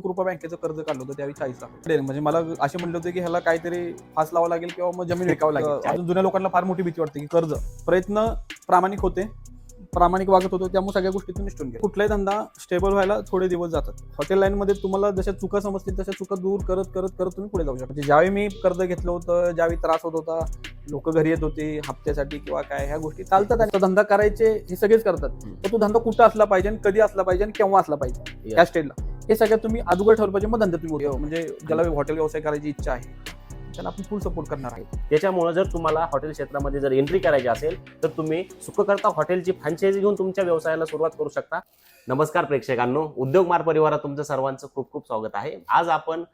कृपा बँकेचं कर्ज काढलं होतं त्यावेळी चाळीस लाख. म्हणजे मला असे म्हणले होते की ह्याला काहीतरी फास लावावं लागेल किंवा मग जमीन विकावं लागेल. अजून जुन्या लोकांना फार मोठी भीती वाटते की कर्ज. प्रयत्न प्रामाणिक होते. प्रामाणिक वागत होतो त्यामुळे सगळ्या गोष्टीतून निष्ठून गेले कुठलाही धंदा स्टेबल व्हायला थोडे दिवस जातात. हॉटेल लाईनमध्ये तुम्हाला जशा चुका समजतील तशा चुका दूर करत करत करत तुम्ही पुढे जाऊ शकता. म्हणजे ज्यावेळी मी कर्ज घेतलं होतं ज्यावेळी त्रास होत होता लोक घरी येत होते हप्त्यासाठी किंवा काय ह्या गोष्टी चालतात आणि तो धंदा करायचे हे सगळेच करतात. तर तो धंदा कुठं असला पाहिजे कधी असला पाहिजे आणि केव्हा असला पाहिजे या स्टेजला हे सगळ्यात तुम्ही अगोदर ठरवलं पाहिजे मग धंदा तुम्ही म्हणजे ज्याला हॉटेल व्यवसाय करायची इच्छा आहे त्याला आपण फुल सपोर्ट करणार आहे त्याच्यामुळे जर तुम्हाला हॉटेल क्षेत्रामध्ये जर एंट्री करायची असेल तर तुम्ही सुखकर्ता हॉटेलची फ्रँचायझी घेऊन तुमच्या व्यवसायाला सुरुवात करू शकता. नमस्कार प्रेक्षकांनो उद्योग मार परिवारात तुमचं सर्वांचं खूप खूप स्वागत आहे. आज आपण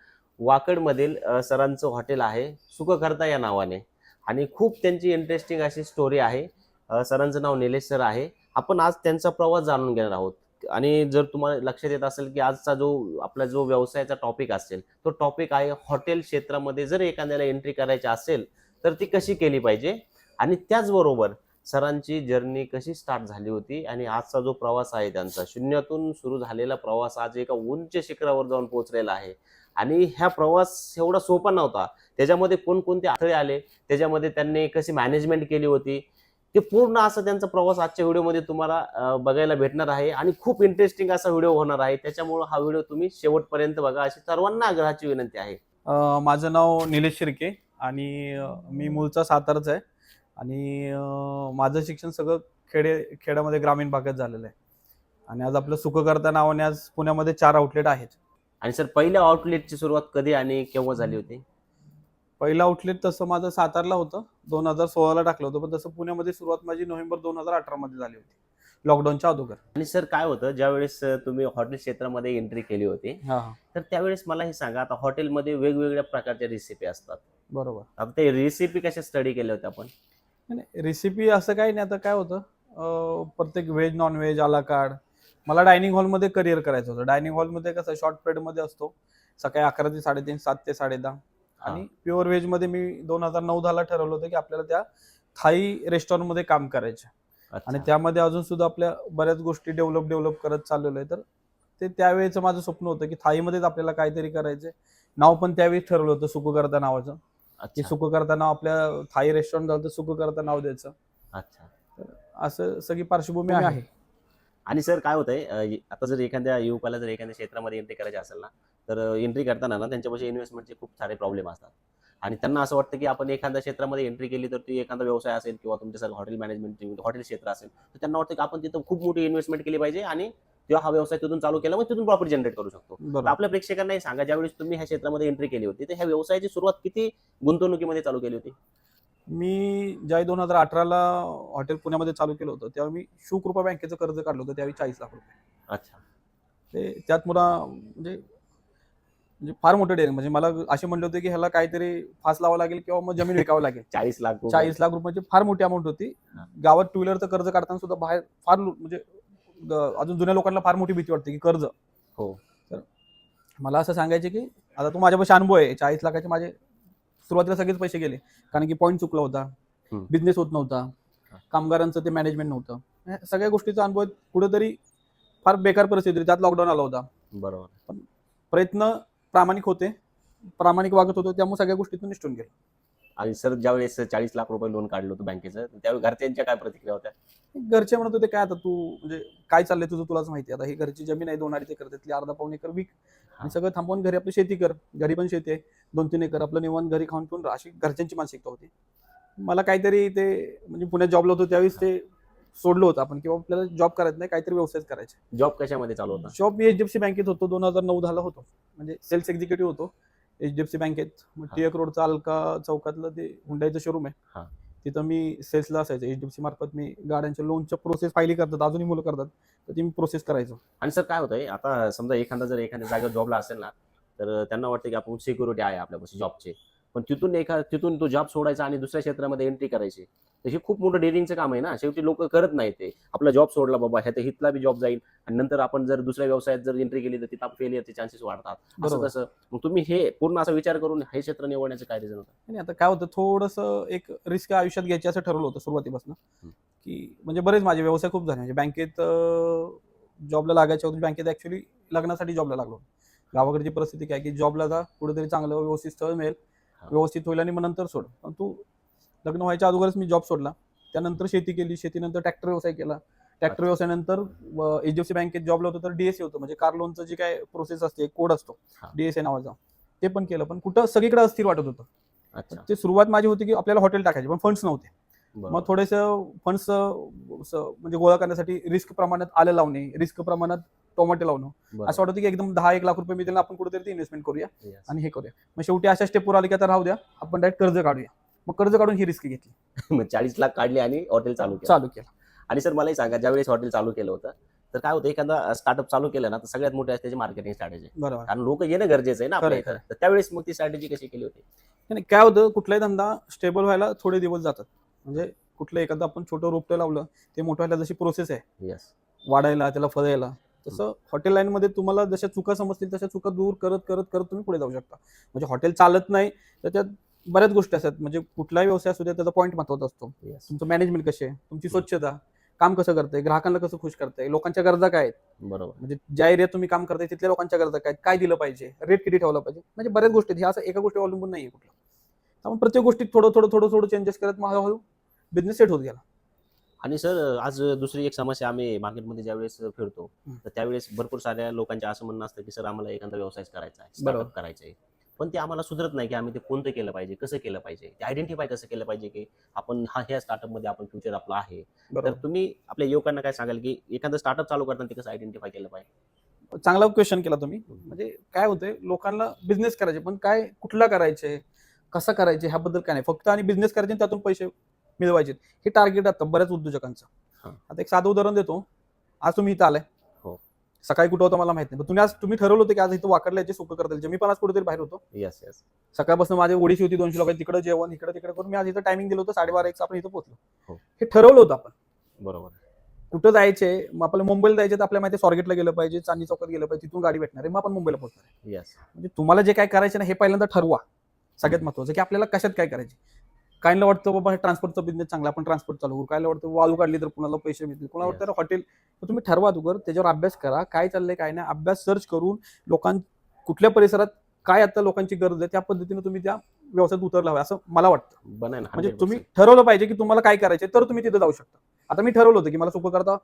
वाकडमधील सरांचं हॉटेल आहे सुखकर्ता या नावाने. आणि खूप त्यांची इंटरेस्टिंग अशी स्टोरी आहे. सरांचं नाव निलेश सर आहे. आपण आज त्यांचा प्रवास जाणून घेणार आहोत. आणि जर तुम्हाला लक्षात येत असेल की आजचा जो आपला जो व्यवसायाचा टॉपिक असेल तो टॉपिक आहे हॉटेल क्षेत्रामध्ये जर एखाद्याला एंट्री करायची असेल तर ती कशी केली पाहिजे? आणि त्याचबरोबर सरांची जर्नी कशी स्टार्ट झाली होती? आणि आजचा जो प्रवास आहे त्यांचा शून्यातून सुरू झालेला प्रवास आज एका उंच शिखरावर जाऊन पोहोचलेला आहे. आणि ह्या प्रवास एवढा सोपा नव्हता. त्याच्यामध्ये कोणकोणते अडथळे आले? त्याच्यामध्ये त्यांनी कशी मॅनेजमेंट केली होती? ते पूर्ण असं त्यांचा प्रवास आजच्या व्हिडिओमध्ये तुम्हाला बघायला भेटणार आहे आणि खूप इंटरेस्टिंग असा व्हिडिओ होणार आहे. त्याच्यामुळे हा व्हिडिओ तुम्ही शेवटपर्यंत बघा अशी सर्वांना आग्रहाची विनंती आहे. माझं नाव निलेश शिर्के आणि मी मूळचा सातारचा आहे. आणि माझं शिक्षण सगळं खेडे खेड्यामध्ये ग्रामीण भागात झालेलं आहे. आणि आज आपलं सुखकर्ता नावाने आज पुण्यामध्ये चार आउटलेट आहेत. आणि सर पहिल्या आउटलेटची सुरुवात कधी आणि केव्हा झाली होती? पहिलं आउटलेट तसं माझं सातारला होतं. दोन हजार सोळाला टाकलं होतं पण तसं पुण्यामध्ये सुरुवात माझी नोव्हेंबर दोन हजार अठरामध्ये झाली होती लॉकडाऊनच्या अगोदर. आणि सर काय होतं ज्यावेळेस तुम्ही हॉटेल क्षेत्रामध्ये एंट्री केली होती तर त्यावेळेस मला हे सांगा आता हॉटेलमध्ये वेगवेगळ्या प्रकारच्या रेसिपी असतात. बरोबर. आता ते रेसिपी कशा स्टडी केल्या होत्या आपण? नाही रेसिपी असं काही नाही आता काय होतं प्रत्येक व्हेज नॉन व्हेज आला कार्ड मला डायनिंग हॉलमध्ये करिअर करायचं होतं. डायनिंग हॉलमध्ये कसं शॉर्ट पिरियडमध्ये असतो सकाळी अकरा ते साडेतीन सात ते साडेदहा. आणि प्युअर व्हेजमध्ये मी दोन हजार नऊ दहाला ठरवलं होतं की आपल्याला त्या थाई रेस्टॉरंटमध्ये काम करायचं आणि. त्यामध्ये अजून सुद्धा आपल्या बऱ्याच गोष्टी डेव्हलप डेव्हलप करत चाललेलो आहे. तर ते त्यावेळेचं माझं स्वप्न होतं की थाईमध्येच आपल्याला काहीतरी करायचं नाव पण त्यावेळी ठरवलं होतं सुखकर्ता नावाचं. की सुखकर्ता नाव आपल्या थाई रेस्टॉरंट झालं तर सुखकर्ता नाव द्यायचं. अच्छा. असं सगळी पार्श्वभूमी आहे. आणि सर काय होतंय आता जर एखाद्या युवकाला जर एखाद्या क्षेत्रामध्ये एंट्री करायची असेल ना तर एंट्री करताना ना त्यांच्यापाशी इन्व्हेस्टमेंटचे खूप सारे प्रॉब्लेम असतात. आणि त्यांना असं वाटतं की आपण एखाद्या क्षेत्रामध्ये एंट्री केली तर ती एखादा व्यवसाय असेल किंवा तुमच्यासारखं हॉटेल मॅनेजमेंट हॉटेल क्षेत्र असेल तर त्यांना वाटतं की आपण तिथं खूप मोठी इन्व्हेस्टमेंट केली पाहिजे आणि तेव्हा हा व्यवसाय तिथून चालू केला मग तिथून प्रॉफिट जनरेट करू शकतो. आपल्या प्रेक्षकांना हे सांगा ज्यावेळेस तुम्ही ह्या क्षेत्रामध्ये एंट्री केली होती तर ह्या व्यवसायाची सुरुवात किती गुंतवणुकीमध्ये चालू केली होती? मी ज्यावेळी दोन हजार अठराला हॉटेल पुण्यामध्ये चालू केलं होतं त्यावेळी मी शिवकृपा बँकेचं कर्ज काढलं होतं त्यावेळी चाळीस लाख रुपये अच्छा ते त्यात मला म्हणजे म्हणजे फार मोठं डेअरिंग म्हणजे मला असे म्हणले होते की ह्याला काहीतरी फास लावावं लागेल किंवा मग जमीन विकावं लागेल चाळीस लाख रुपये. चाळीस लाख रुपयाची फार मोठी अमाऊंट होती हा. गावात टू व्हीलरचं कर्ज काढताना सुद्धा बाहेर फार लो- म्हणजे ग- अजून जुन्या लोकांना फार मोठी भीती वाटते की कर्ज हो. तर मला असं सांगायचे की आता तू माझ्यापाशी अनुभव आहे चाळीस लाखाचे माझे सुरुवातीला सगळेच पैसे गेले. कारण की पॉईंट चुकला होता. हम्म. बिझनेस होत नव्हता. कामगारांचं ते मॅनेजमेंट नव्हतं. सगळ्या गोष्टीचा अनुभव कुठेतरी फार बेकार परिस्थिती होती. त्यात लॉकडाऊन आला होता. बरोबर. प्रयत्न प्रामाणिक होते. प्रामाणिक वागत होतो. त्यामुळे सगळ्या गोष्टीतून निष्ठून गेले. आणि सर ज्यावेळेस चाळीस लाख रुपये लोन काढलं होतं बँकेचं त्यावेळी घरच्यांच्या काय प्रतिक्रिया होत्या? घरचे म्हणत होते काय आता तू म्हणजे काय चाललंय तुझं? तुलाच माहिती. आता ही घरची जमीन आहे दोन अडीच एकर त्यातली अर्धा पाऊन एकर विक. आणि सगळं थांबवून घरी आपली शेती कर. घरी पण शेती आहे दोन तीन एकर आपलं निवांत घरी खाऊन पिऊन. अशी घरच्यांची मानसिकता होती. मला काहीतरी ते म्हणजे पुण्यात जॉबला होतो त्यावेळेस ते सोडलं होतं आपण किंवा आपल्याला जॉब करायचं नाही काहीतरी व्यवसाय करायचे. जॉब कशामध्ये चालू होता? जॉब मी एचडीएफसी बँकेत होतो दोन हजार नऊ दहाला होतो. म्हणजे सेल्स एक्झिक्युटिव्ह होतो. एचडीएफसी बँकेत मग हा. टिळक रोडचा अलका चौकातलं ते हुंडाईचं शोरूम हा. आहे तिथं मी सेल्सला असायचं. एचडीएफसी मार्फत मी गाड्यांच्या लोनच्या प्रोसेस फायली करतात. अजूनही मुलं करतात. तर ती मी प्रोसेस करायचो. आणि सर काय होतंय? आता समजा एखादा जर एखाद्या जागेवर जॉबला असेल ना तर त्यांना वाटतं की आपण सिक्युरिटी आहे आपल्यापाशी जॉबचे पण तिथून एखा तिथून तो जॉब सोडायचा आणि दुसऱ्या क्षेत्रामध्ये एंट्री करायची. तर हे खूप मोठं डेअरिंगचं काम आहे ना. शेवटी लोक करत नाही ते. आपला जॉब सोडला बाबा ह्या हितला बी जॉब जाईल आणि नंतर आपण जर दुसऱ्या व्यवसायात जर एंट्री केली तर तिथं फेलियरचे चान्सेस वाढतात. असं. कसं मग तुम्ही हे पूर्ण असा विचार करून हे क्षेत्र निवडण्याचं काय रिझन होतं? आणि आता काय होतं थोडंसं एक रिस्क आयुष्यात घ्यायची असं ठरवलं होतं सुरुवातीपासून. की म्हणजे बरेच माझे व्यवसाय खूप झाले. म्हणजे बँकेत जॉबला लागायच्या होते बँकेत ऍक्च्युली लग्नासाठी जॉबला लागलो गावाकडची परिस्थिती काय की जॉबला जा कुठेतरी चांगलं व्यवस्थित स्थळ मिळेल. व्यवस्थित होईल आणि मग नंतर सोड. पण तू लग्न व्हायच्या अगोदरच मी जॉब सोडला. त्यानंतर शेती केली. शेतीनंतर ट्रॅक्टर व्यवसाय केला. ट्रॅक्टर. व्यवसायानंतर एच डी एफ सी बँकेत जॉबला होतो तर डीएसए होतं. म्हणजे कार लोनचं जे काय प्रोसेस असते कोड असतो. डीएसए नावाचा. ते पण केलं. पण कुठं सगळीकडे अस्थिर वाटत होतं. ते सुरुवात माझी होती की आपल्याला हॉटेल टाकायचे पण फंड्स नव्हते. मग. थोडेसं फंड्स म्हणजे गोळा करण्यासाठी रिस्क प्रमाणात आलं लावणे रिस्क प्रमाणात टोमॅटो लावणं. असं वाटतं की एकदम दहा एक लाख रुपये मी आपण कुठेतरी इन्व्हेस्टमेंट करूया. आणि हे करूया. मग शेवटी अशा स्टेपवर आली की आता राहू द्या. आपण डायरेक्ट कर्ज काढूया. मग कर्ज काढून ही रिस्क घेतली. मग चाळीस लाख काढले आणि हॉटेल चालू केलं. चालू केलं. आणि सर मलाही सांगा ज्यावेळेस हॉटेल चालू केलं होतं तर काय होतं एखादा स्टार्टअप चालू केलं ना तर सगळ्यात मोठी असते त्याची मार्केटिंग स्ट्रॅटेजी बरोबर. कारण लोक येणं गरजेचं आहे ना आपल्या इथं. तर त्यावेळेस मग ती स्ट्रॅटेजी कशी केली होती? आणि काय होतं कुठलाही धंदा स्टेबल व्हायला थोडे दिवस जातात. म्हणजे कुठलं एखादं आपण छोटं रोपटं लावलं ते मोठं व्हायला जशी प्रोसेस आहे. येस वाढायला त्याला फळ यायला तसं हॉटेल लाईन मध्ये तुम्हाला जशा चुका समजतील तशा चुका दूर करत करत करत तुम्ही पुढे जाऊ शकता. म्हणजे हॉटेल चालत नाही तर त्यात बऱ्याच गोष्टी असतात. म्हणजे कुठलाही व्यवसाय असू द्या त्याचा पॉईंट महत्त्वाचा असतो. तुमचं मॅनेजमेंट कसे आहे? तुमची स्वच्छता काम कसं करताय ग्राहकांना कसं खुश करताय लोकांच्या गरजा काय आहेत? बरोबर. म्हणजे ज्या एरियात तुम्ही काम करताय तिथल्या लोकांच्या गरजा काय आहेत? काय दिलं पाहिजे? रेट किती ठेवला पाहिजे? म्हणजे बऱ्याच गोष्टी आहेत. ह्या असं एका गोष्टी अवलंबून नाहीये कुठलं. त्यामुळे प्रत्येक गोष्टीत थोडं थोडं थोडं थोडं चेंजेस करत मग हळूहळू बिझनेस सेट होत गेला. आणि सर आज दुसरी एक समस्या आम्ही मार्केटमध्ये ज्यावेळेस फिरतो हं. तर त्यावेळेस भरपूर साऱ्या लोकांचे असं म्हणणं असतं की सर आम्हाला एखादा व्यवसाय करायचा आहे बरोबर. करायचा आहे. पण ते आम्हाला सुधरत नाही की आम्ही ते कोणतं केलं पाहिजे कसं केलं पाहिजे ते आयडेंटिफाय कसं केलं पाहिजे की आपण हा ह्या स्टार्टअपमध्ये आपण फ्युचर आपलं आहे. तर तुम्ही आपल्या युवकांना काय सांगाल की एखादं स्टार्टअप चालू करताना ते कसं आयडेंटिफाय केलं पाहिजे? चांगला क्वेश्चन केला तुम्ही. म्हणजे काय होतंय लोकांना बिझनेस करायचे पण काय कुठला करायचे कसा करायचे ह्याबद्दल काय नाही. फक्त आणि बिझनेस करायचे त्यातून पैसे मिळवायचे. हे टार्गेट आता बऱ्याच उद्योजकांचं. आता एक साधं उदाहरण देतो. आज तुम्ही इथं आलाय. सकाळी कुठं होतं मला माहीत नाही. पण तुम्ही आज तुम्ही ठरवलं होतं की आज इथं वाकडला याचे सुख करता येईल. मी पण आज कुठेतरी बाहेर होतो. येस येस सकाळपासून माझी ओडीशी होती दोनशे लोक तिकडे जेवण इकडे तिकडे करून मी आज इथं टायमिंग दिलं होतं साडेबारा एक आपण इथं पोहोचलो. हो. हे ठरवलं होतं आपण. बरोबर. कुठं जायचे? मग आपल्याला मुंबईला जायचे तर आपल्या माहिती स्वारगेटला गेलं पाहिजे चांदी चौकात गेलं पाहिजे तिथून गाडी भेटणार आहे. मग आपण मुंबईला पोहोचणार आहे. येस म्हणजे तुम्हाला जे काय करायचं ना हे पहिल्यांदा ठरवा. सगळ्यात महत्वाचं की आपल्याला कशात काय करायचे काहींना वाटतं बाबा ट्रान्सपोर्टचा बिझनेस चांगला आपण ट्रान्सपोर्ट चालू करू. कायला वाटतं वाळू काढली तर कुणाला पैसे मिळतील? कुणाला वाटतं हॉटेल तुम्ही ठरवा अगोदर त्याच्यावर अभ्यास करा काय चाललंय काय नाही. अभ्यास सर्च करून लोकां कुठल्या परिसरात काय आता लोकांची गरज आहे त्या पद्धतीने तुम्ही त्या व्यवसायात उतरला हवं असं मला वाटतं. बनाय ना म्हणजे 100%. तुम्ही ठरवलं पाहिजे की तुम्हाला काय करायचे तर तुम्ही तिथे जाऊ शकता. आता मी ठरवलं होतं की मला सुख करता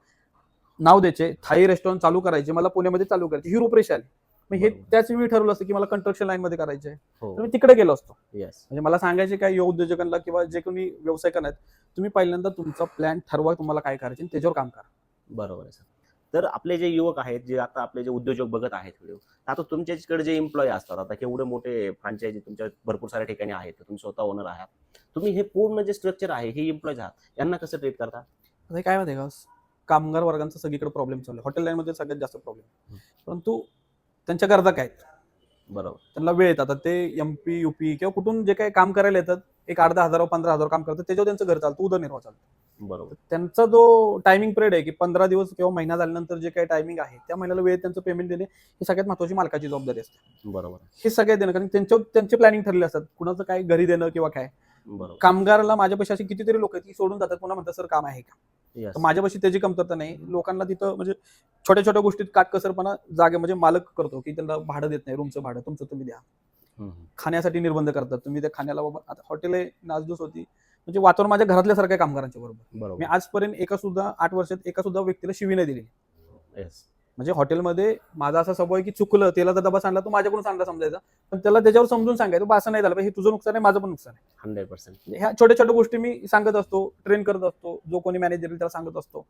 नाव द्यायचे थाई रेस्टॉरंट चालू करायचे मला पुण्यामध्ये चालू करायचे ही रूपरेषा आली मग हे. त्याच मी ठरवलं असतं की मला कंस्ट्रक्शन लाईन मध्ये करायचे तर हो मी तिकडे गेलो असतो. येस म्हणजे मला सांगायचे काय युवा उद्योजकांना किंवा जे कोणी व्यवसाय करणार तुम्ही पहिल्यांदा तुमचा प्लॅन ठरवा तुम्हाला काय करायचे त्याच्यावर काम करा. बरोबर आहे सर. तर आपले जे युवक आहेत जे आता आपले जे उद्योजक बघत आहेत व्हिडिओ आता तुमच्याकडे जे एम्प्लॉय असतात आता केवढे मोठे फ्रँचायझी तुमच्या भरपूर साऱ्या ठिकाणी आहेत तुम्ही स्वतः ओनर आहात. तुम्ही हे पूर्ण जे स्ट्रक्चर आहे हे एम्प्लॉईज आहात यांना कसं ट्रीट करता? काय माहिती का? कामगार वर्गांचा सगळीकडे प्रॉब्लेम चालू आहे. हॉटेल लाईन मध्ये सगळ्यात जास्त प्रॉब्लेम. परंतु त्यांच्या गरजा काय आहेत? बरोबर. त्यांना वेळ येतात आता ते एमपी युपी किंवा कुठून जे काही काम करायला येतात एक अर्धा हजार पंधरा हजार काम करतात त्याच्यावर त्यांचं घर चालतं उदरनिर्वाह चालतो. बरोबर. त्यांचा जो टायमिंग पिरियड आहे की पंधरा दिवस किंवा महिना झाल्यानंतर जे काही टायमिंग आहे त्या महिन्याला वेळ त्यांचं पेमेंट देणे ही सगळ्यात महत्वाची मालकाची जबाबदारी असते. बरोबर. हे सगळे देणं कारण त्यांच्या त्यांचे प्लॅनिंग ठरले असतात. कुणाचं काय घरी देणं किंवा काय. बरोबर. कामगाराला माझ्यापाशी अशी कितीतरी लोक आहेत की सोडून जातात पुन्हा म्हणतात सर काम आहे का? तर माझ्यापाशी त्याची कमतरता नाही. लोकांना तिथं म्हणजे छोट्या छोट्या गोष्टीत काटकसरपणा जागे म्हणजे मालक करतो की त्यांना भाडं देत नाही रूमचं भाडं तुमचं तुम्ही द्या. खाण्यासाठी निर्बंध करतात. तुम्ही त्या खाण्याला बाबा आता हॉटेल आहे नासधूस होती. म्हणजे वातावरण माझ्या घरातल्या सारख्या कामगारांच्या बरोबर. मी बरोबर. आजपर्यंत एका सुद्धा आठ वर्षात एका सुद्धा व्यक्तीला शिवी नाही दिली म्हणजे हॉटेलमध्ये माझा असा स्वभाव आहे की चुकलं तेलाचा डबा सांडला तो माझ्याकडून सांडला समजायचा. पण त्याला त्याच्यावर समजून सांगायचं असं नाही झालं पाहिजे हे तुझं नुकसान आहे माझं पण नुकसान आहे. Hundred percent. म्हणजे ह्या छोट्या छोट्या गोष्टी मी सांगत असतो ट्रेन करत असतो जो कोणी मॅनेजर त्याला सांगत असतो.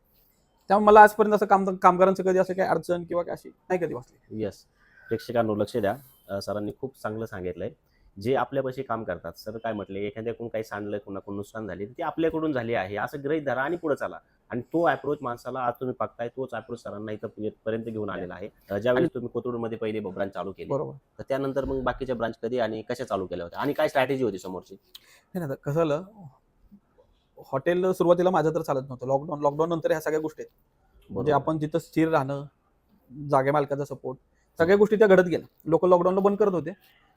त्यामुळे मला आजपर्यंत असं काम कामगारांचं कधी असं काही अडचण किंवा अशी नाही कधी वाचली येस प्रेक्षकांनो लक्ष द्या. सरांनी खूप चांगलं सांगितलंय. जे आपल्यापाशी काम करतात. सर काय म्हटले? एखाद्याकडून काही सांडलं कोणाकडून नुकसान झाले ते आपल्याकडून झाले आहे. असं ग्रहित धरा आणि पुढे चला. आणि तो अप्रोच माणसाला आज तुम्ही बघताय तोच अप्रोच सरांना इथं पर्यंत घेऊन आलेला आहे. ज्यावेळेस तुम्ही कोथरूडमध्ये पहिले ब्रांच चालू केली बरोबर. तर त्यानंतर मग बाकीच्या ब्रांच कधी आणि कशा चालू केल्या होत्या? आणि काय स्ट्रॅटेजी होती समोरची? नाही कसं झालं हॉटेल सुरुवातीला माझं तर चालत नव्हतं. लॉकडाऊन लॉकडाऊन नंतर ह्या सगळ्या गोष्टी आहेत. म्हणजे. आपण तिथं स्थिर राहणं जागे मालकाचा सपोर्ट सगळ्या गोष्टी त्या घडत गेल्या. लोक लॉकडाऊनला बंद करत होते.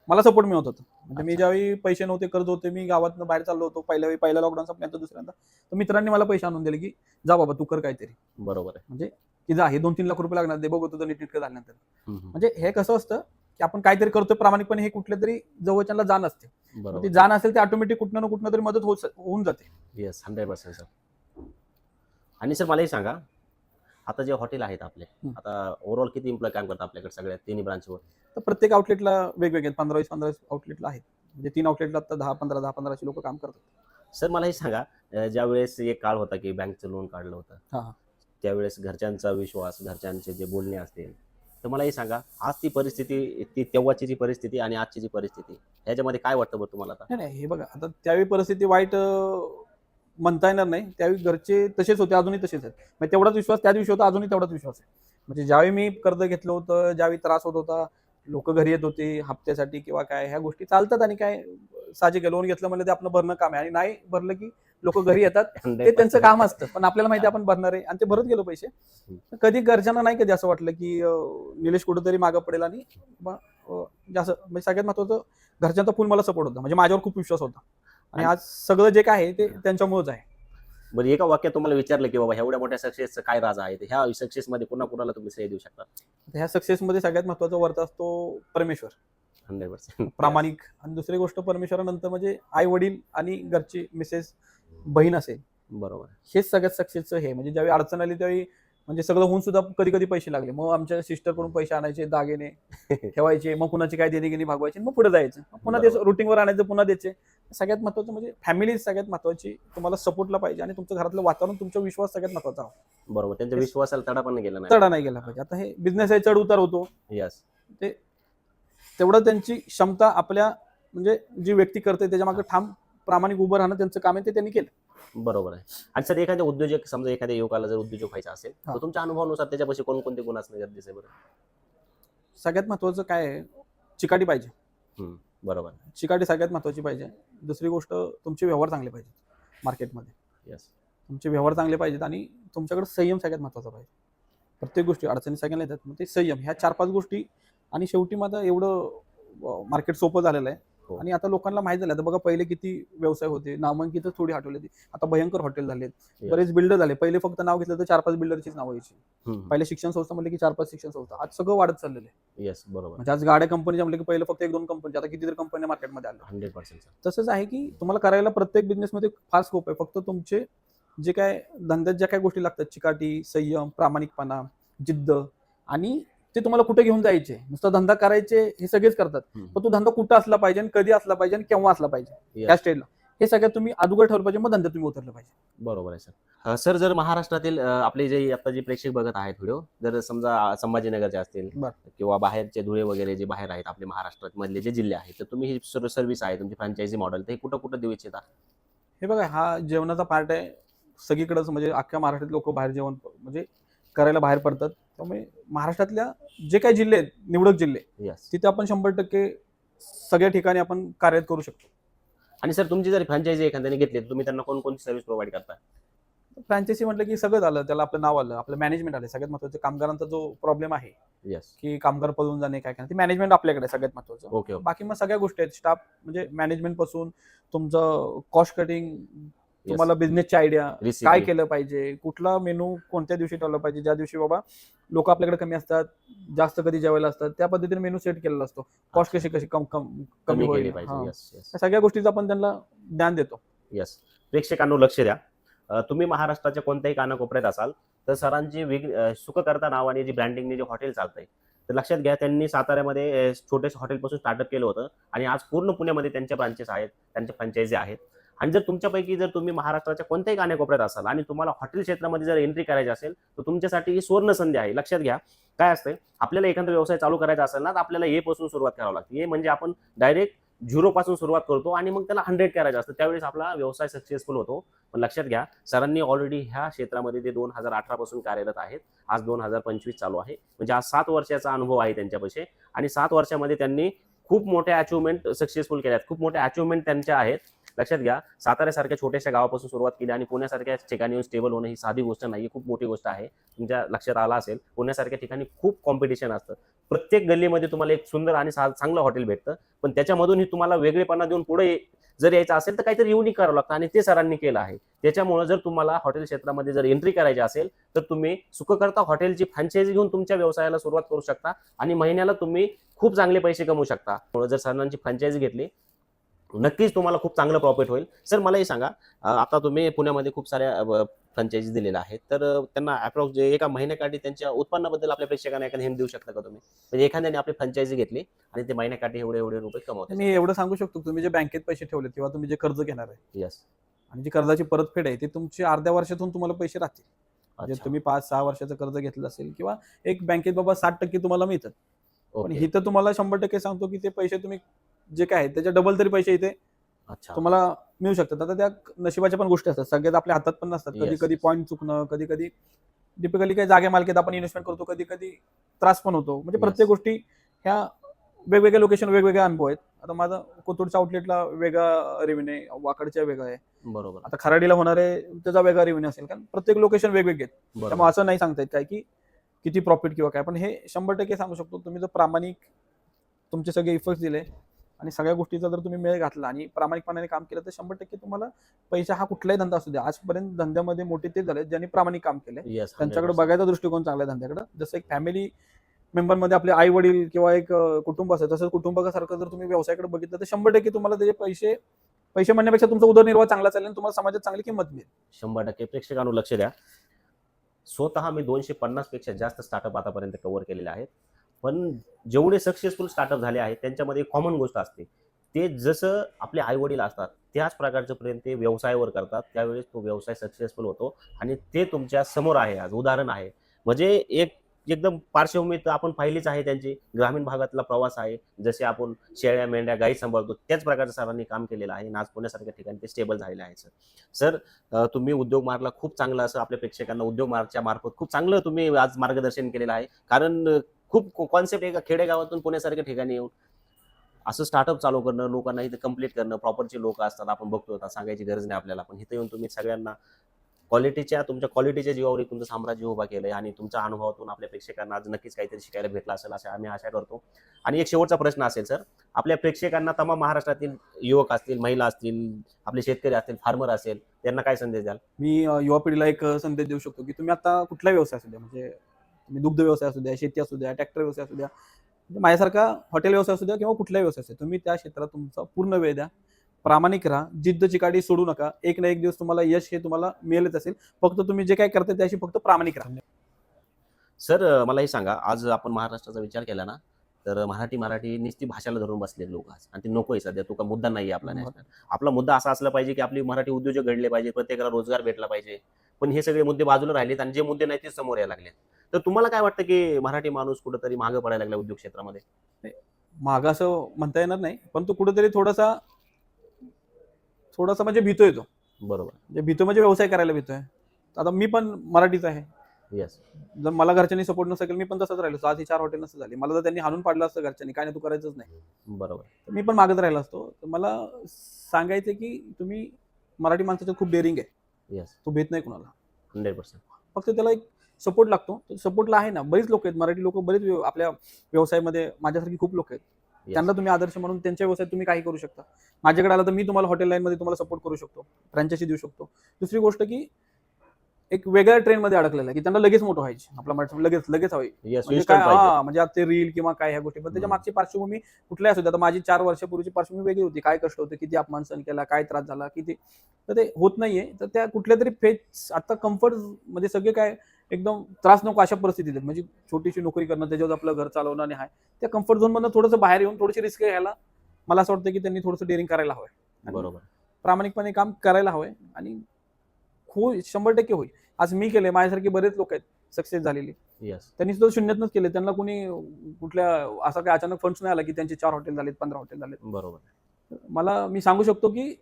मला सपोर्ट मिळत होतं. म्हणजे मी. ज्यावेळी पैसे नव्हते कर्ज होते मी गावातनं बाहेर चाललो होतो. पहिल्या वेळी पहिल्या लॉकडाऊन संपल्यानंतर दुसऱ्यांदा. तर मित्रांनी मला पैसे आणून दिले की जा बाबा तू कर काहीतरी. बरोबर आहे. म्हणजे की जा हे दोन तीन लाख रुपये लागणार ते बघू तुझं नीट नीटकं झाल्यानंतर. म्हणजे हे कसं असतं की आपण काहीतरी करतोय प्रामाणिकपणे हे कुठल्या तरी जवळच्यांना जाण असते. ती जाण असेल ते ऑटोमॅटिक कुठनं ना कुठनं तरी मदत होऊन जाते. येस हंड्रेड पर्सेंट सर आणि सर मलाही सांगा आता जे हॉटेल आहेत आपले. आता ओव्हरऑल किती एम्प्लॉय काम करतात आपल्याकडे सगळ्या तिन्ही ब्रांचवर तर प्रत्येक आउटलेटला वेगवेगळे. पंधरा वीस पंधरा आउटलेटला आहेत म्हणजे तीन आउटलेटला आता दहा पंधरा दहा पंधराशे लोक काम करतात सर मला हे सांगा ज्यावेळेस एक काळ होता की बँकचं लोन काढलं होतं. त्यावेळेस घरच्यांचा विश्वास घरच्यांचे जे बोलणे असतील तर मला हे सांगा आज ती परिस्थिती ती तेव्हाची जी परिस्थिती आणि आजची जी परिस्थिती ह्याच्यामध्ये काय वाटतं बरं तुम्हाला आता नाही हे बघा आता त्यावेळी परिस्थिती वाईट म्हणता येणार नाही. त्यावेळी घरचे तसेच होते अजूनही तसेच आहेत. म्हणजे तेवढाच विश्वास त्या दिवशी होता अजूनही तेवढाच विश्वास आहे. म्हणजे ज्यावेळी मी कर्ज घेतलं होतं ज्यावेळी त्रास होत होता लोक घरी येत होते हप्त्यासाठी किंवा काय ह्या गोष्टी चालतात आणि काय साहजिक लोन घेतलं म्हणजे ते आपलं भरणं काम आहे. आणि नाही भरलं की लोक घरी येतात ते त्यांचं काम असतं. पण आपल्याला माहिती आपण भरणार आहे. आणि ते भरत गेलो पैसे. कधी घरच्यांना नाही कधी असं वाटलं की निलेश कुठेतरी मागं पडेल आणि जास्त म्हणजे सगळ्यात महत्वाचं घरच्यांचा फुल मला सपोर्ट होता. म्हणजे माझ्यावर खूप विश्वास होता. आणि आज सगळं जे काय आहे ते त्यांच्यामुळेच आहे. बरं एका वाक्यात तुम्हाला विचारलं की बाबा एवढ्या मोठ्या सक्सेसचं काय राज आहे? तर ह्या सक्सेसमध्ये पुन्हा कुणाला तुम्ही श्रेय देऊ शकता? ह्या सक्सेसमध्ये सगळ्यात महत्त्वाचा वर्त असतो परमेश्वर. Hundred percent. प्रामाणिक. आणि दुसरी गोष्ट परमेश्वरानंतर म्हणजे आई वडील आणि घरची मिसेस बहीण असेल. बरोबर. हेच सगळ्यात सक्सेसचं हे. म्हणजे ज्यावेळी अडचण आली त्यावेळी म्हणजे सगळं होऊन सुद्धा कधी कधी पैसे लागले. मग आमच्या सिस्टरकडून पैसे आणायचे दागिने ठेवायचे मग कुणाची काय देणे घेणे भागवायची मग पुढे जायचं. पुन्हा. ते रुटीनवर आणायचं पुन्हा द्यायचे. सगळ्यात महत्वाचं म्हणजे फॅमिली सगळ्यात महत्वाची तुम्हाला सपोर्टला पाहिजे आणि तुमच्या घरातलं वातावरण तुमचा विश्वास सगळ्यात महत्त्वाचा हवा बरोबर त्यांच्या. विश्वासाला तडा पण गेला नाही. चढा नाही गेला पाहिजे. आता हे बिझनेस आहे चढ उतार होतो. यस तेवढं त्यांची क्षमता आपल्या म्हणजे जी व्यक्ती करते त्याच्यामागे ठाम प्रामाणिक उभं राहणं त्यांचं काम आहे ते त्यांनी केलं. बरोबर आहे. आणि सर एखाद्या उद्योजक समजा एखाद्या युवकाला जर उद्योजक व्हायचा असेल हा. तर तुमच्या अनुभवानुसार त्याच्यापाशी कोणकोणते गुण असणे गरजेचं आहे बरं? सगळ्यात महत्वाचं काय आहे? चिकाटी पाहिजे. बरोबर. चिकाटी सगळ्यात महत्वाची पाहिजे. दुसरी गोष्ट तुमचे व्यवहार चांगले पाहिजेत मार्केटमध्ये. यस तुमचे व्यवहार चांगले पाहिजेत आणि तुमच्याकडे संयम सगळ्यात महत्त्वाचा पाहिजे. प्रत्येक गोष्टी अडचणी सगळ्यांना येतात मग ते संयम ह्या चार पाच गोष्टी आणि शेवटी आता एवढं मार्केट सोपं झालेलं आहे. आणि आता लोकांना माहीत झालं आता बघा पहिले किती व्यवसाय होते नामांकित थोडी हॉटेल आता भयंकर हॉटेल झालेत. बरेच बिल्डर झाले. पहिले फक्त नाव घेतलं तर चार पाच बिल्डरचीच नाव यायची. पहिले शिक्षण संस्था म्हणले की चार पाच शिक्षण संस्था. आज सगळं वाढत चाललेलं आहे. येस बरोबर. म्हणजे आज गाड्या कंपनीच्या म्हणले की पहिले फक्त एक दोन कंपनी आता कितीतरी कंपन्या मार्केटमध्ये आल्या हंड्रेड पर्सेंट तसंच आहे की तुम्हाला करायला प्रत्येक बिझनेसमध्ये फार स्कोप आहे. फक्त तुमचे जे काय धंद्यात ज्या काय गोष्टी लागतात चिकाटी संयम प्रामाणिकपणा जिद्द आणि ते तुम्हाला कुठे घेऊन जायचे? नुसता धंदा करायचे हे सगळेच करतात. पण तो धंदा कुठं असला पाहिजे कधी असला पाहिजे आणि केव्हा असला पाहिजे? त्या स्टेजला हे सगळ्यात तुम्ही अगोदर ठरवलं पाहिजे मग धंद्यात तुम्ही उतरलं पाहिजे. बरोबर आहे सर. सर जर महाराष्ट्रातील आपले जे आता जे प्रेक्षक बघत आहेत व्हिडिओ जर समजा संभाजीनगरचे असतील. किंवा बाहेरचे धुळे वगैरे जे बाहेर आहेत आपले महाराष्ट्रात मधले जे जिल्हे आहेत तर तुम्ही ही सर्व सर्व्हिस आहे तुमची फ्रँचायझी मॉडेल तर हे कुठं कुठं देऊ इच्छिता? हे बघा हा जेवणाचा पार्ट आहे. सगळीकडेच म्हणजे अख्ख्या महाराष्ट्रात लोक बाहेर जेवण म्हणजे करायला बाहेर पडतात. त्यामुळे महाराष्ट्रातल्या जे काही जिल्हे आहेत निवडक जिल्हे यस तिथे आपण शंभर टक्के सगळ्या ठिकाणी आपण कार्यरत करू शकतो. आणि सर तुमची जर फ्रँचायझी एखाद्याने घेतली तर तुम्ही त्यांना कोणकोणती सर्व्हिस प्रोव्हाइड करता? फ्रँचायसी म्हटलं की सगळं झालं त्याला आपलं नाव आलं आपलं मॅनेजमेंट आलं सगळ्यात महत्वाचं कामगारांचा जो प्रॉब्लेम आहे येस की कामगार पळून जाणे काय काय ते मॅनेजमेंट आपल्याकडे आहे सगळ्यात महत्वाचं ओके ओके बाकी मग सगळ्या गोष्टी आहेत स्टाफ म्हणजे मॅनेजमेंटपासून तुमचं कॉस्ट कटिंग तुम्हाला बिझनेसची आयडिया काय केलं पाहिजे कुठला मेनू कोणत्या दिवशी ठेवला पाहिजे ज्या दिवशी बाबा लोक आपल्याकडे कमी असतात जास्त कधी जेवायला असतात त्या पद्धतीने मेनू सेट केलेला असतो. कॉस्ट कशी कशी कम कम कमी होईल. सगळ्या गोष्टीचं आपण त्यांना ज्ञान देतो. येस प्रेक्षकांनो लक्ष द्या. तुम्ही महाराष्ट्राच्या कोणत्याही कानाकोपऱ्यात असाल तर सरांची वेग सुखकर्ता नावाने जी ब्रँडिंगने जे हॉटेल चालतंय तर लक्षात घ्या त्यांनी साताऱ्यामध्ये छोट्याशा हॉटेलपासून स्टार्टअप केलं होतं आणि आज पूर्ण पुण्यामध्ये त्यांच्या ब्रांचेस आहेत त्यांच्या फ्रँचायझी आहेत. आणि जर तुमच्यापैकी जर तुम्ही महाराष्ट्राच्या कोणत्याही कानाकोपऱ्यात असाल आणि तुम्हाला हॉटेल क्षेत्रामध्ये जर एंट्री करायची असेल तर तुमच्यासाठी ही सुवर्ण संधी आहे. लक्षात घ्या. काय असते आपल्याला एखादा व्यवसाय चालू करायचा असेल ना तर आपल्याला ए पासून सुरुवात करावी लागते. ए म्हणजे आपण डायरेक्ट झिरो पासून सुरुवात करतो आणि मग त्याला हंड्रेड करायचं असतं. त्यावेळेस आपला व्यवसाय सक्सेसफुल होतो. पण लक्षात घ्या सरांनी ऑलरेडी ह्या क्षेत्रामध्ये ते दोन हजार अठरा पासून कार्यरत आहेत. आज दोन हजार पंचवीस चालू आहे. म्हणजे आज सात वर्षाचा अनुभव आहे त्यांच्यापाशी. आणि सात वर्षामध्ये त्यांनी खूप मोठ्या अचिव्हमेंट सक्सेसफुल केल्या आहेत खूप मोठ्या अचिव्हमेंट त्यांच्या आहेत. लक्षात घ्या साताऱ्यासारख्या छोट्याशा गावापासून सुरुवात केली आणि पुण्यासारख्या ठिकाणी येऊन स्टेबल होणं ही साधी गोष्ट नाही खूप मोठी गोष्ट आहे. तुमच्या लक्षात आला असेल पुण्यासारख्या ठिकाणी खूप कॉम्पिटिशन असतं. प्रत्येक गल्लीमध्ये तुम्हाला एक सुंदर आणि चांगलं हॉटेल भेटतं. पण त्याच्यामधूनही तुम्हाला वेगळेपणा देऊन पुढे जर यायचं असेल तर काहीतरी युनिक करावं लागतं आणि ते सरांनी केलं आहे. त्याच्यामुळे जर तुम्हाला हॉटेल क्षेत्रामध्ये जर एंट्री करायची असेल तर तुम्ही सुखकर्ता हॉटेलची फ्रँचायझी घेऊन तुमच्या व्यवसायाला सुरुवात करू शकता आणि महिन्याला तुम्ही खूप चांगले पैसे कमवू शकता. जर सरांची फ्रँचायझी घेतली नक्कीच तुम्हाला खूप चांगलं प्रॉफिट होईल. सर मला हे सांगा आता तुम्ही पुण्यामध्ये खूप साऱ्या फ्रँचायझी दिलेल्या आहेत तर त्यांना अप्रॉक्स एका महिन्याकाठी त्यांच्या उत्पन्नाबद्दल आपल्या प्रेक्षकांना एखादं हिंट देऊ शकता का तुम्ही? म्हणजे एखाद्याने आपली फ्रँचायझी घेतली आणि ते महिन्याकाठी एवढे एवढे रुपये कमवतात. मी एवढं सांगू शकतो तुम्ही जे बँकेत पैसे ठेवले किंवा तुम्ही जे कर्ज घेणार आहे यस आणि जी कर्जाची परतफेड आहे ते तुमची अर्ध्या वर्षातून तुम्हाला पैसे राहतील. म्हणजे तुम्ही पाच सहा वर्षाचं कर्ज घेतलं असेल किंवा एक बँकेत बाबा साठ टक्के तुम्हाला मिळतात. पण इथं तुम्हाला शंभर टक्के सांगतो की ते पैसे तुम्ही जे काय आहे त्याच्या डबल तरी पैसे इथे अच्छा. तुम्हाला मिळू शकतात. आता त्या नशिबाच्या पण गोष्टी असतात. सगळ्यात आपल्या हातात पण नसतात. कधी Yes. कधी पॉईंट चुकणं कधी कधी टिपिकली काही जागे मालकीत आपण इन्व्हेस्टमेंट करतो कधी कधी त्रास पण होतो. म्हणजे Yes. प्रत्येक गोष्टी ह्या वेगवेगळ्या लोकेशन वेगवेगळे अनुभव आहेत. आता माझा कोथरूडच्या आउटलेटला वेगळा रेव्हेन्यू आहे वाकडच्या वेगळा आहे. बरोबर. आता खराडीला होणारे त्याचा वेगळा रेव्हेन्यू असेल. कारण प्रत्येक लोकेशन वेगवेगळे आहेत. बरोबर. त्यामुळे असं नाही सांगता येत काय की किती प्रॉफिट किंवा काय. पण हे शंभर टक्के सांगू शकतो. तुम्ही जर प्रामाणिक तुमचे सगळे इफर्ट्स दिले आणि सगळ्या गोष्टीचा जर तुम्ही मेळ घातला आणि प्रामाणिकपणाने काम केलं तर शंभर टक्के तुम्हाला पैसा हा कुठलाही धंदा असू द्या. आजपर्यंत धंद्यामध्ये मोठे ते झाले ज्यांनी प्रामाणिक काम केले येस त्यांच्याकडे बघायचा दृष्टिकोन चांगला आहे धंद्याकडे. जसं एक फॅमिली मेंबरमध्ये आपले आई वडील किंवा एक कुटुंब असेल तसंच कुटुंबासारखं जर तुम्ही व्यवसायाकडे बघितलं तर शंभर टक्के तुम्हाला त्याचे पैसे पैसे म्हणण्यापेक्षा तुमचा उदरनिर्वाह चांगला चालेल आणि तुम्हाला समाजात चांगली किंमत मिळेल. शंभर टक्के. प्रेक्षकांवर लक्ष द्या. स्वतः मी दोनशे पन्नासपेक्षा जास्त स्टार्टअप आतापर्यंत कव्हर केलेले आहेत. पण जेवढे सक्सेसफुल स्टार्टअप झाले आहेत त्यांच्यामध्ये कॉमन गोष्ट असते. ते जसं आपले आई वडील असतात त्याच प्रकारचं प्रेम ते व्यवसायावर करतात. त्यावेळेस तो व्यवसाय सक्सेसफुल होतो आणि ते तुमच्यासमोर आहे आज उदाहरण आहे. म्हणजे एक एकदम पार्श्वभूमी तर आपण पाहिलीच आहे त्यांची. ग्रामीण भागातला प्रवास आहे जसे आपण शेळ्या मेंढ्या गाई सांभाळतो त्याच प्रकारचं सरांनी काम केलेलं आहे. नाच पुण्यासारख्या ठिकाणी ते स्टेबल झालेलं आहे सर सर तुम्ही उद्योग मार्गला खूप चांगलं असं आपल्या प्रेक्षकांना उद्योग मार्गच्या मार्फत खूप चांगलं तुम्ही आज मार्गदर्शन केलेलं आहे. कारण खूप कॉन्सेप्ट एका खेडेगावातून पुण्यासारख्या ठिकाणी येऊन असं स्टार्टअप चालू करणं लोकांना इथं कंप्लीट करणं प्रॉपरचे लोक असतात आपण बघतो आता सांगायची गरज नाही आपल्याला पण इथं येऊन तुम्ही सगळ्यांना क्वालिटीच्या तुमच्या क्वालिटीच्या जीवावर तुमचं साम्राज्य उभा केलंय आणि तुमच्या अनुभवातून आपल्या प्रेक्षकांना आज नक्कीच काहीतरी शिकायला भेटलं असेल असं आम्ही आशा करतो. आणि एक शेवटचा प्रश्न असेल सर आपल्या प्रेक्षकांना तमाम महाराष्ट्रातील युवक असतील महिला असतील आपले शेतकरी असतील फार्मर असेल त्यांना काय संदेश द्याल? मी युवा पिढीला एक संदेश देऊ शकतो की तुम्ही आता कुठला व्यवसाय असू द्या म्हणजे तुम्ही दुग्ध व्यवसाय असू द्या शेती असू द्या ट्रॅक्टर व्यवसाय असू द्या म्हणजे माझ्यासारखा हॉटेल व्यवसाय असू द्या किंवा कुठलाही व्यवसाय असू द्या तुम्ही त्या क्षेत्रात तुमचा पूर्ण वेळ द्या. प्रामाणिक राहा जिद्द चिकाटी सोडू नका. एक ना एक दिवस तुम्हाला यश हे तुम्हाला मिळेलच असेल. फक्त तुम्ही जे काय करता त्याशी फक्त प्रामाणिक राहा. सर मला हे सांगा आज आपण महाराष्ट्राचा विचार केला ना तर मराठी मराठी नुसती भाषेला धरून बसले लोक आज. आणि ते नकोय सध्या तो का मुद्दा नाही आपला. नॅशनल आपला मुद्दा असा असला पाहिजे की आपली मराठी उद्योजक घडले पाहिजे प्रत्येकाला रोजगार भेटला पाहिजे. पण हे सगळे मुद्दे बाजूला राहिलेत आणि जे मुद्दे नाही ते समोर यायला लागले तर तुम्हाला काय वाटतं की मराठी माणूस कुठंतरी मागे पडायला लागला उद्योग क्षेत्रामध्ये? मागं असं म्हणता येणार नाही पण तो कुठेतरी थोडासा थोडासा म्हणजे भीतोय तो. बरोबर. म्हणजे भीतो म्हणजे व्यवसाय करायला भीतोय. आता मी पण मराठीच आहे. येस जर मला घरच्यांनी सपोर्ट नसेल मी पण तसंच राहिलो. आज ही चार हॉटेल नसतं झाली. मला जर त्यांनी हाणून पाडलं असतं घरच्यांनी काय नाही तू करायचंच नाही. बरोबर. मी पण मागत राहिलो असतो. तर मला सांगायचं की तुम्ही मराठी माणसाचं खूप डेअरिंग आहे. येस तो भेट नाही कुणाला. हंड्रेड पर्सेंट फक्त त्याला एक सपोर्ट लागतो. सपोर्टला आहे ना बरीच लोक आहेत. मराठी लोक बरेच आपल्या व्यवसायामध्ये माझ्यासारखी खूप लोक आहेत. त्यांना तुम्ही आदर्श म्हणून त्यांच्या व्यवसायात तुम्ही काही करू शकता. माझ्याकडे आला तर मी तुम्हाला हॉटेल लाईनमध्ये तुम्हाला सपोर्ट करू शकतो. फ्रँचायसी देऊ शकतो. दुसरी गोष्ट की एक वेगळ्या ट्रेनमध्ये अडकलेला आहे की त्यांना लगेच मोठं व्हायचे. आपला लगेच लगेच हवे. म्हणजे हा म्हणजे आता ते रील किंवा काय ह्या गोष्टी. पण त्याच्या. मागची पार्श्वभूमी कुठल्याही असू आता माझी चार वर्षापूर्वीची पार्श्वभूमी वेगळी होती. काय कष्ट होते किती अपमान सहन केला काय त्रास झाला किती. तर ते होत नाहीये. तर त्या कुठल्या तरी फेज आता कम्फर्ट म्हणजे सगळे काय एकदम त्रास नको अशा परिस्थितीत आहेत. म्हणजे छोटीशी नोकरी करणं त्याच्यावर आपलं घर चालवणं आणि आहे त्या कम्फर्ट झोन मधनं थोडंसं बाहेर येऊन थोडीशी रिस्क घ्यायला मला असं वाटतं की त्यांनी थोडंसं डेअरिंग करायला आणि बरोबर. प्रामाणिकपणे काम करायला हवंय आणि हो शंभर टक्के होईल. आज मी केले माझ्यासारखे बरेच लोक आहेत सक्सेस झालेली. त्यांनी सुद्धा शून्यातनच केले त्यांना कोणी कुठल्या असा काही अचानक फंड्स नाही आला की त्यांचे चार हॉटेल झालेत पंधरा हॉटेल झालेत. बरोबर. मला मी सांगू शकतो की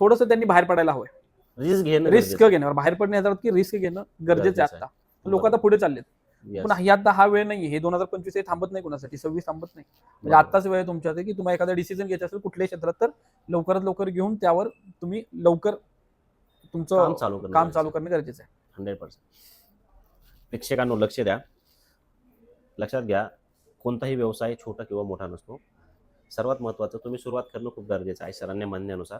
थोडंसं त्यांनी बाहेर पडायला हवंय. रिस्क घेणं रिस्क घेण्यावर बाहेर पडण्याचा की रिस्क घेणं गरजेचं आहे आता. लोक आता पुढे चाललेत. पण ही आता हा वेळ नाही हे दोन हजार पंचवीस हे थांबत नाही कोणासाठी. सव्वीस थांबत नाही. म्हणजे. आताच वेळ आहे तुमच्यात की तुम्हाला एखादा डिसिजन घ्यायचा असेल कुठल्याही क्षेत्रात तर लवकरात लवकर घेऊन त्यावर तुम्ही लवकर काम तुमचं चालू करणं काम चालू करणं गरजेचं आहे. Hundred percent. प्रेक्षकांनो लक्ष द्या. लक्षात घ्या कोणताही व्यवसाय छोटा किंवा मोठा नसतो. सर्वात महत्त्वाचं तुम्ही सुरुवात करणं खूप गरजेचं आहे. सरांच्या म्हणण्यानुसार.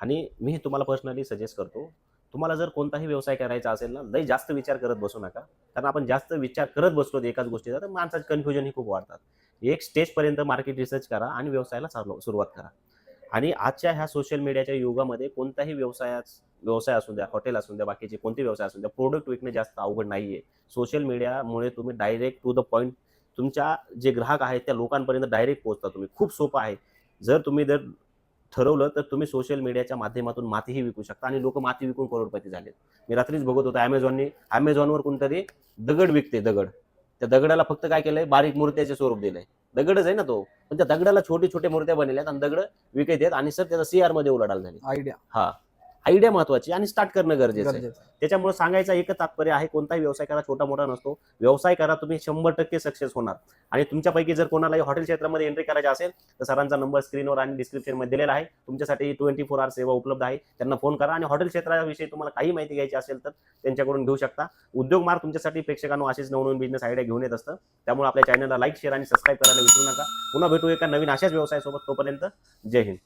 आणि मी तुम्हाला पर्सनली सजेस्ट करतो तुम्हाला जर कोणताही व्यवसाय करायचा असेल ना लई जास्त विचार करत बसू नका. कारण आपण जास्त विचार करत बसलो एकाच गोष्टीचा तर माणसाचं कन्फ्युजन ही खूप वाढतात. एक स्टेजपर्यंत मार्केट रिसर्च करा आणि व्यवसायाला चालू सुरुवात करा. आणि आजच्या ह्या सोशल मीडियाच्या युगामध्ये कोणताही व्यवसाया व्यवसाय असू द्या हॉटेल असू द्या बाकीचे कोणते व्यवसाय असू द्या प्रोडक्ट विकणे जास्त अवघड नाही आहे सोशल मीडियामुळे तुम्ही डायरेक्ट टू द पॉईंट तुमच्या जे ग्राहक आहेत त्या लोकांपर्यंत डायरेक्ट पोहोचता तुम्ही. खूप सोपं आहे. जर तुम्ही जर ठरवलं तर तुम्ही सोशल मीडियाच्या माध्यमातून मातीही विकू शकता आणि लोक माती विकून करोडपती झाले मी रात्रीच बघत होतो अमेझॉनने अमेझॉनवर कोणतरी दगड विकते दगड. त्या दगडाला फक्त काय केलंय? बारीक मूर्त्याचे स्वरूप दिलंय. दगडच आहे ना तो. पण त्या दगडाला छोटी छोटे मूर्त्या बनवल्यात आणि दगड विकत आहेत आणि सर त्याचा सीआरमध्ये उलाढाल झाली. आयडिया हा. आयडिया महत्वाची आणि स्टार्ट करणं गरजेचं आहे. त्याच्यामुळे सांगायचं एकच तात्पर्य आहे कोणताही व्यवसाय करा छोटा मोठा नसतो. व्यवसाय करा तुम्ही शंभर टक्के सक्सेस होणार. आणि तुमच्यापैकी जर कोणालाही हॉटेल क्षेत्रामध्ये एंट्री करायची असेल तर सरांचा नंबर स्क्रीनवर आणि डिस्क्रिप्शनमध्ये दिलेला आहे. तुमच्यासाठी ट्वेंटी फोर आवर सेवा उपलब्ध आहे. त्यांना फोन करा आणि हॉटेल क्षेत्राविषयी तुम्हाला काही माहिती घ्यायची असेल तर त्यांच्याकडून घेऊ शकता. उद्योग मार्ग तुमच्यासाठी प्रेक्षकांनो असेच नवनवीन बिझनेस आयडिया घेऊन येत असतं. त्यामुळे आपल्या चॅनलला लाईक शेअर आणि सबस्क्राईब करायला विसरू नका. पुन्हा भेटू एका नवीन अशाच व्यवसायासोबत तोपर्यंत. जय हिंद.